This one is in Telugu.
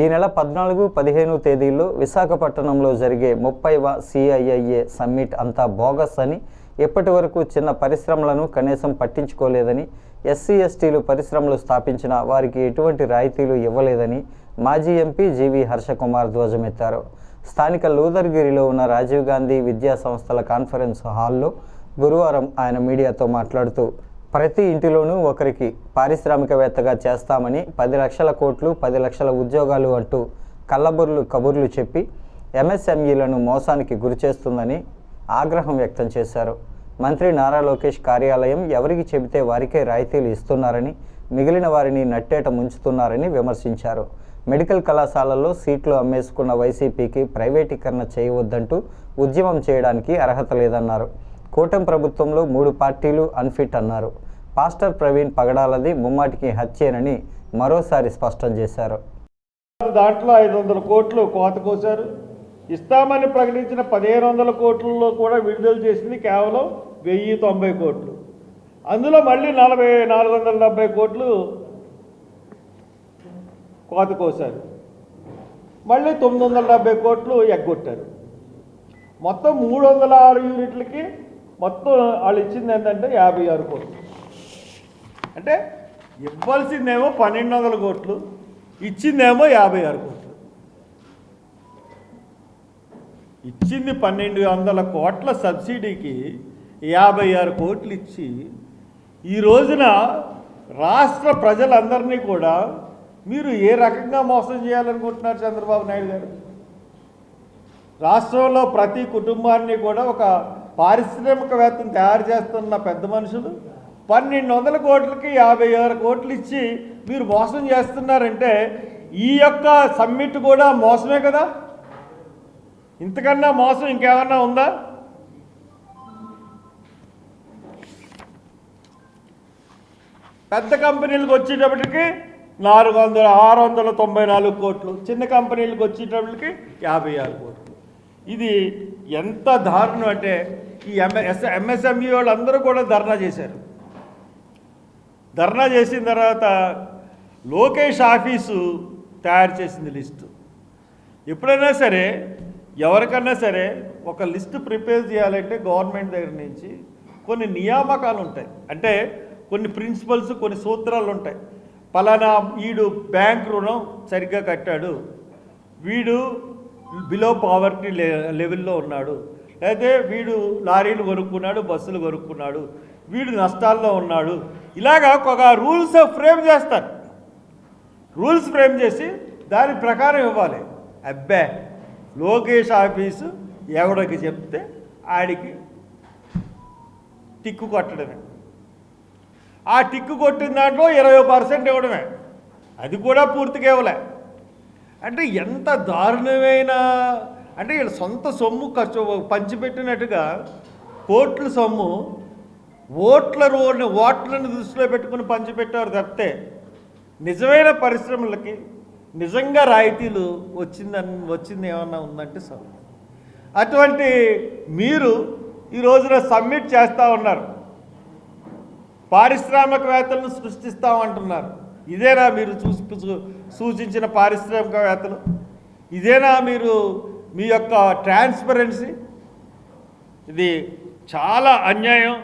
ఈ నెల పద్నాలుగు పదిహేను తేదీల్లో విశాఖపట్నంలో జరిగే ముప్పైవ సిఐఐఏ సమ్మిట్ అంతా బోగస్ అని ఇప్పటి వరకు చిన్న పరిశ్రమలను కనీసం పట్టించుకోలేదని ఎస్సీ ఎస్టీలు పరిశ్రమలు స్థాపించిన వారికి ఎటువంటి రాయితీలు ఇవ్వలేదని మాజీ ఎంపీ జీవి హర్షకుమార్ ధ్వజమెత్తారు. స్థానిక లూదర్గిరిలో ఉన్న రాజీవ్ గాంధీ విద్యా సంస్థల కాన్ఫరెన్స్ హాల్లో గురువారం ఆయన మీడియాతో మాట్లాడుతూ ప్రతి ఇంటిలోనూ ఒకరికి పారిశ్రామికవేత్తగా చేస్తామని పది లక్షల కోట్లు పది లక్షల ఉద్యోగాలు అంటూ కళ్ళబుర్లు కబుర్లు చెప్పి ఎంఎస్ఎంఈలను మోసానికి గురిచేస్తుందని ఆగ్రహం వ్యక్తం చేశారు. మంత్రి నారా లోకేష్ కార్యాలయం ఎవరికి చెబితే వారికే రాయితీలు ఇస్తున్నారని మిగిలిన వారిని నట్టేట ముంచుతున్నారని విమర్శించారు. మెడికల్ కళాశాలల్లో సీట్లు అమ్మేసుకున్న వైసీపీకి ప్రైవేటీకరణ చేయవద్దంటూ ఉద్యమం చేయడానికి అర్హత లేదన్నారు. కూటమి ప్రభుత్వంలో మూడు పార్టీలు అన్ఫిట్ అన్నారు. పాస్టర్ ప్రవీణ్ పగడాలది ముమ్మాటికి హత్యేనని మరోసారి స్పష్టం చేశారు. దాంట్లో ఐదు వందల కోట్లు కోత కోసారు ఇస్తామని ప్రకటించిన పదిహేను వందల కోట్లలో కూడా విడుదల చేసింది కేవలం వెయ్యి తొంభై కోట్లు. అందులో మళ్ళీ నలభై నాలుగు వందల డెబ్బై కోట్లు కోత కోసారు మళ్ళీ తొమ్మిది వందల డెబ్బై కోట్లు ఎగ్గొట్టారు. మొత్తం మూడు వందల ఆరు యూనిట్లకి మొత్తం వాళ్ళు ఇచ్చింది ఏంటంటే యాభై ఆరు కోట్లు. అంటే ఇవ్వాల్సిందేమో పన్నెండు వందల కోట్లు ఇచ్చిందేమో యాభై ఆరు కోట్లు. ఇచ్చింది పన్నెండు వందల కోట్ల సబ్సిడీకి యాభై ఆరు కోట్లు ఇచ్చి ఈ రోజున రాష్ట్ర ప్రజలందరినీ కూడా మీరు ఏ రకంగా మోసం చేయాలనుకుంటున్నారు చంద్రబాబు నాయుడు గారు? రాష్ట్రంలో ప్రతి కుటుంబాన్ని కూడా ఒక పారిశ్రామికవేత్తను తయారు చేస్తున్న పెద్ద మనుషులు పన్నెండు వందల కోట్లకి యాభై ఆరు కోట్లు ఇచ్చి మీరు మోసం చేస్తున్నారంటే ఈ యొక్క సమ్మిట్ కూడా మోసమే కదా? ఇంతకన్నా మోసం ఇంకేమన్నా ఉందా? పెద్ద కంపెనీలకు వచ్చేటప్పటికి నాలుగు వందల ఆరు వందల తొంభై నాలుగు కోట్లు చిన్న కంపెనీలకు వచ్చేటప్పటికి యాభై ఆరు కోట్లు. ఇది ఎంత దారుణం అంటే ఈ ఎంఎస్ ఎంఎస్ఎంఈ వాళ్ళందరూ కూడా ధర్నా చేశారు. ధర్నా చేసిన తర్వాత లోకేష్ ఆఫీసు తయారు చేసింది లిస్టు. ఎప్పుడైనా సరే ఎవరికన్నా సరే ఒక లిస్ట్ ప్రిపేర్ చేయాలంటే గవర్నమెంట్ దగ్గర నుంచి కొన్ని నియామకాలు ఉంటాయి. అంటే కొన్ని ప్రిన్సిపల్స్ కొన్ని సూత్రాలు ఉంటాయి. పలానా వీడు బ్యాంక్ రుణం సరిగ్గా కట్టాడు. వీడు బిలో పావర్టీ లే లెవెల్లో ఉన్నాడు. అయితే వీడు లారీలు కొనుక్కున్నాడు బస్సులు కొనుక్కున్నాడు వీడు నష్టాల్లో ఉన్నాడు. ఇలాగా ఒక రూల్స్ ఫ్రేమ్ చేస్తారు. రూల్స్ ఫ్రేమ్ చేసి దాని ప్రకారం ఇవ్వాలి. అబ్బే! లోకేష్ ఆఫీసు ఎవడికి చెప్తే ఆడికి టిక్కు కొట్టడమే. ఆ టిక్కు కొట్టిన దాంట్లో ఇరవై పర్సెంట్ ఇవ్వడమే. అది కూడా పూర్తిగా ఇవ్వలే. అంటే ఎంత దారుణమైన అంటే వీళ్ళ సొంత సొమ్ము ఖర్చు పంచిపెట్టినట్టుగా కోట్ల సొమ్ము ఓట్ల రోడ్ని ఓట్లను దృష్టిలో పెట్టుకుని పంచిపెట్టారు తప్పితే నిజమైన పరిశ్రమలకి నిజంగా రాయితీలు వచ్చిందని వచ్చింది ఏమన్నా ఉందంటే సరే. అటువంటి మీరు ఈ రోజున సబ్మిట్ చేస్తూ ఉన్నారు. పారిశ్రామికవేత్తలను సృష్టిస్తామంటున్నారు. ఇదేనా మీరు చూసి సూచించిన పారిశ్రామికవేత్తలు? ఇదేనా మీరు మీ యొక్క ట్రాన్స్పరెన్సీ? ఇది చాలా అన్యాయం.